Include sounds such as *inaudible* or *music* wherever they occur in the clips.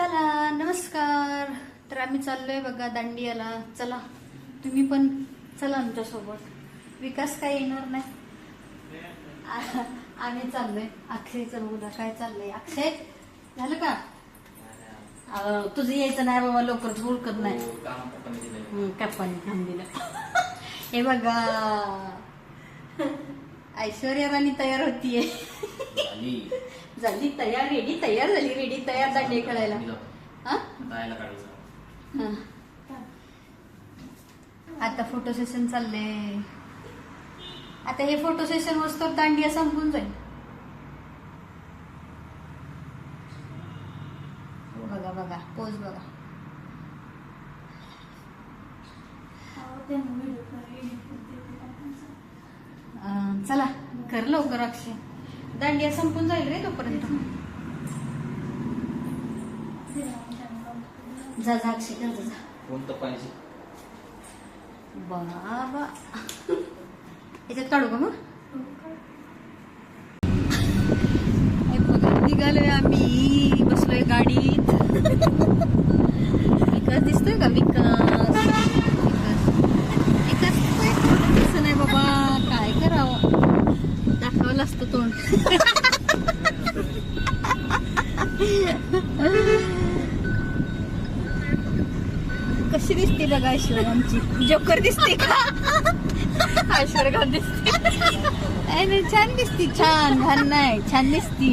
चला नमस्कार. तर आम्ही चाललोय बघा दांडियाला. चला तुम्ही पण चला आमच्यासोबत. विकास काय येणार नाही? आ- आम्ही चाललोय. अक्षयचं बघा काय चाललंय? अक्षय झालं का? तुझं यायचं नाही बाबा लवकर ओळखत नाही. हम्म, कप्पाने काम दिलं. *laughs* हे बघा. ऐश्वर्या राणी तयार होतीये. झाली. तयार रेडी तयार झाली रेडी तयार दांडे खेळायला हा? हा. आता फोटो सेशन चाललंय. आता हे फोटो सेशन वस्तू दांडिया संपून जाईल. बघा बघा पोज बघा. चला कर लवकर अक्षय. दांडिया संपून जाईल रे तोपर्यंत. जा जा अक्षय कर जा, कोणतं पाहिजे? बाबा. याच्यात काढू का मग? निघालोय आम्ही. बसलोय गाडीत. विकास दिसतोय का विकास विकास दिसत नाही बाबा काय करावं दाखवलं असतं तोंड. कशी दिसते बघा ऐश्वर्या आमची. जोकर दिसते का? ऐश्वर्या दिसते. छान दिसती छान. घाण नाही छान दिसती.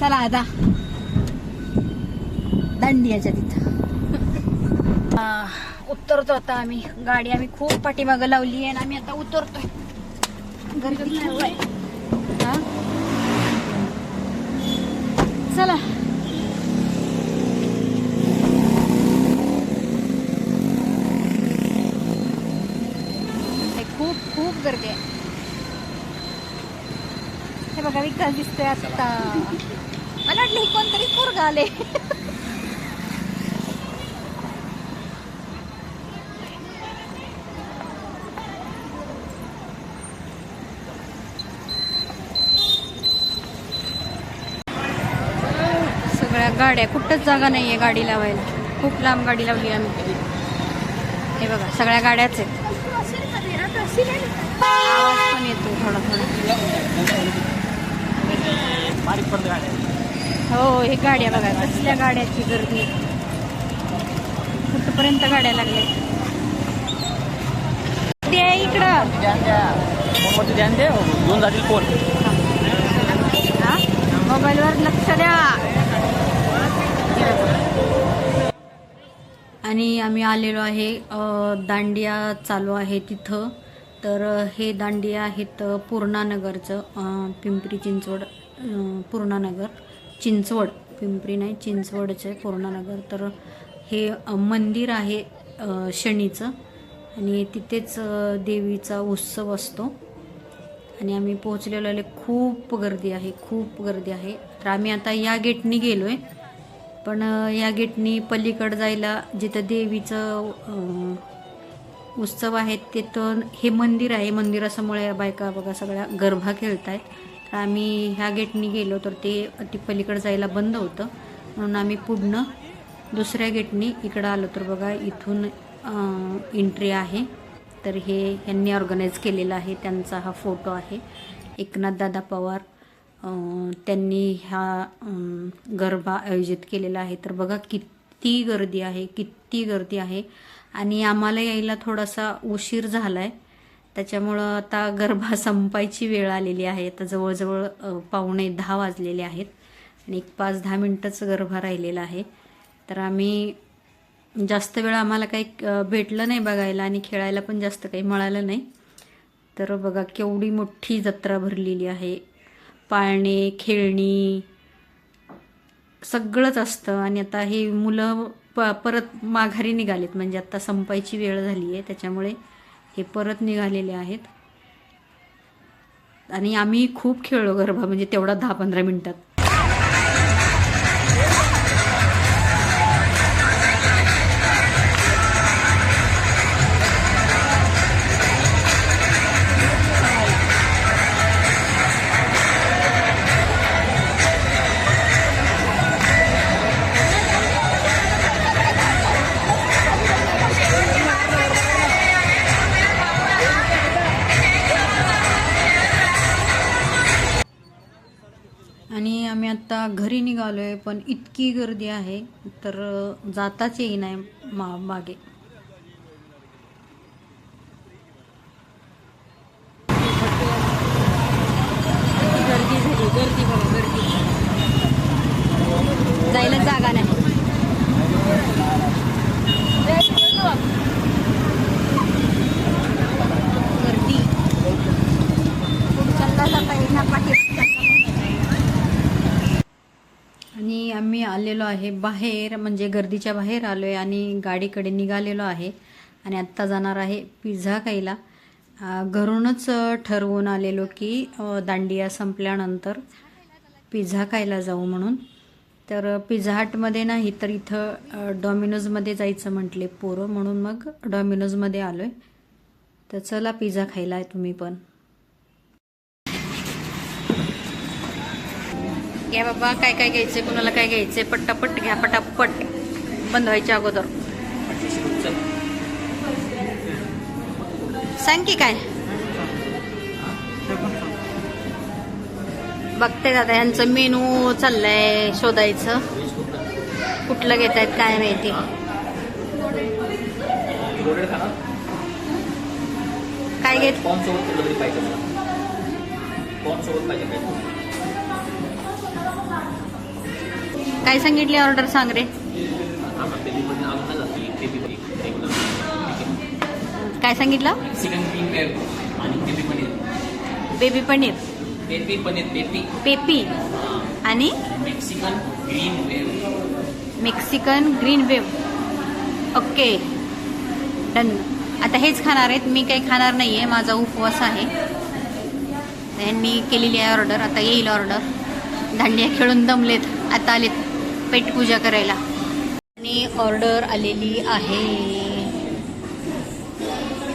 चला आता. दांडियाच्या तिथं. उतरतो आता आम्ही. गाडी आम्ही खूप पाठीमागं लावली आहे आणि आम्ही आता उतरतोय. गर्दी आहे. हा? चला. हे खूप खूप गर्दी आहे. हे बघा विकास दिसतोय आता. मला वाटलं कोणतरी पोरगा आले *laughs* सगळ्या गाड्या कुठंच जागा नाहीये गाडी लावायला. खूप लांब गाडी लावली आम्ही. हे बघा सगळ्या गाड्याच आहेत. आवाज पण येतो थोडा थोडा हो हे गाड्या बघा कसल्या गाड्याची गर्दी. कुठपर्यंत गाड्या लागल्या? आहे इकडं. ध्यान द्या फोनवरती ध्यान दे घेऊन जातील फोन. हा? मोबाईलवर लक्ष द्या. आणि आम्ही आलेलो आहे दांडिया चालू आहे तिथं. तर हे दांडिया आहेत पूर्णानगरचं पिंपरी चिंचवड पूर्णानगर. चिंचवड पिंपरी नाही चिंचवडचं आहे पूर्णानगर. तर हे मंदिर आहे शनीचं. आणि तिथेच देवीचा उत्सव असतो. आणि आम्ही पोहोचलेलो आहे खूप गर्दी आहे खूप गर्दी आहे. तर आम्ही आता या गेटनी गेलो आहे पण या गेटनी पलीकडं जायला जिथं देवीचं उत्सव आहे तिथं हे मंदिर आहे. मंदिरासमोर या बायका बघा सगळ्या गरबा खेळत आहेत तर आम्ही ह्या गेटनी गेलो तर ते ती पलीकडं जायला बंद होतं. म्हणून आम्ही पुढनं दुसऱ्या गेटनी इकडं आलो तर बघा इथून एंट्री आहे. तर हे यांनी ऑर्गनाईज केलेलं आहे. त्यांचा हा फोटो आहे. एकनाथ दादा पवार. त्यांनी ह्या गरबा आयोजित केलेला आहे. तर बघा किती गर्दी आहे किती गर्दी आहे. आणि आम्हाला यायला थोडासा उशीर झाला आहे त्याच्यामुळं आता गरबा *laughs* संपायची वेळ आलेली आहे. आता जवळजवळ पावणे दहा वाजलेले आहेत. आणि एक पाच दहा मिनटंच गरबा राहिलेला आहे. तर आम्ही जास्त वेळ आम्हाला काही भेटलं नाही बघायला आणि खेळायला पण जास्त काही मिळालं नाही. तर बघा केवढी मोठी जत्रा भरलेली आहे. पाळणे खेळणी सगळंच असतं. आणि आता हे मुलं प परत माघारी निघालेत. म्हणजे आत्ता संपायची वेळ झाली आहे त्याच्यामुळे हे परत निघालेले आहेत. आणि आम्ही खूप खेळलो गरबा. म्हणजे तेवढा दहा पंधरा मिनटात. आत्ता घरी निघालो आहे पण इतकी गर्दी आहे तर जाताच येई नाही मा मागे गर्दी झाली गर्दी बघा गर्दी जायला जागा नाही गर्दी पुढच्याला जाता येईना आणि आम्ही आलेलो आहे. बाहेर म्हणजे गर्दीच्या बाहेर आलो आहे आणि गाडीकडे निघालेलो आहे. आणि आत्ता जाणार आहे पिझ्झा खायला. घरूनच ठरवून आलेलो की दांडिया संपल्यानंतर पिझ्झा खायला जाऊ म्हणून. तर पिझ्झा हटमध्ये नाही तर इथं डॉमिनोजमध्ये जायचं म्हटले पोरं म्हणून मग डॉमिनोजमध्ये आलो आहे तर चला पिझ्झा खायला तुम्ही पण. घ्या बाबा काय काय घ्यायचंय कुणाला काय घ्यायचंय पट्टापट घ्या पटापट. बंद व्हायच्या अगोदर. सांग की काय? बघते दादा यांचं मेनू चाललंय शोधायचं. कुठलं घेत आहेत काय माहिती. काय घेत काय सांगितली ऑर्डर सांग रे? काय सांगितलं? Baby paneer. Peppy paneer peppy peppy आणि? Mexican green wave Mexican green wave okay done आता हेच खाणार आहेत. मी काही खाणार नाही आहे माझा उपवास आहे. यांनी केलेली आहे ऑर्डर आता येईल ऑर्डर दांडिया खेळून दमलेत. आता आलेत. पेटपूजा करायला. आणि ऑर्डर आलेली आहे.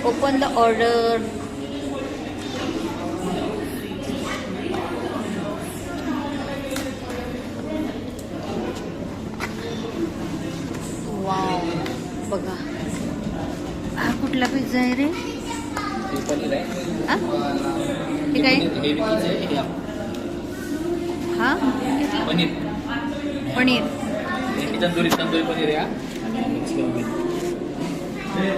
ओपन द ऑर्डर वाव बघा. हा कुठला पिझ्झा आहे रे? हे? पनीर आहे. काय हा? पनीर. तंदुरी तंदुरी पनीर मेक्सिकन ग्रीन हे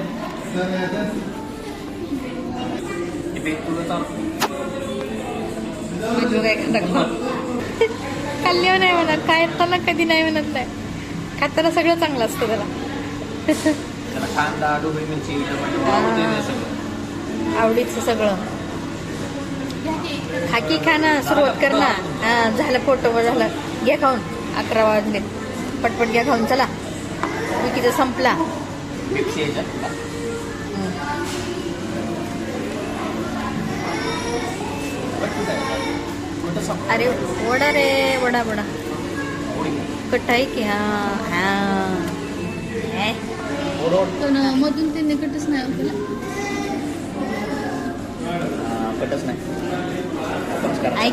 नाही म्हणत. काय त्याला कधी नाही म्हणत नाही. खाताना सगळं चांगलं असतं त्याला. कांदा डोबळी मिरची आवडीचं सगळं. खाकी खाना सुरुवात कर ना. हा झालं फोटो झालं. घ्या खाऊन. अकरा वाजले. पटपट घ्या खाऊन चला. विकीचा संपला. अरे वडा रे वडा वडा. आवडी कट आहे की हा हा. हे. पण मधून ते निकटच नाही आपल्याला पटच नाही. नमस्कार आहे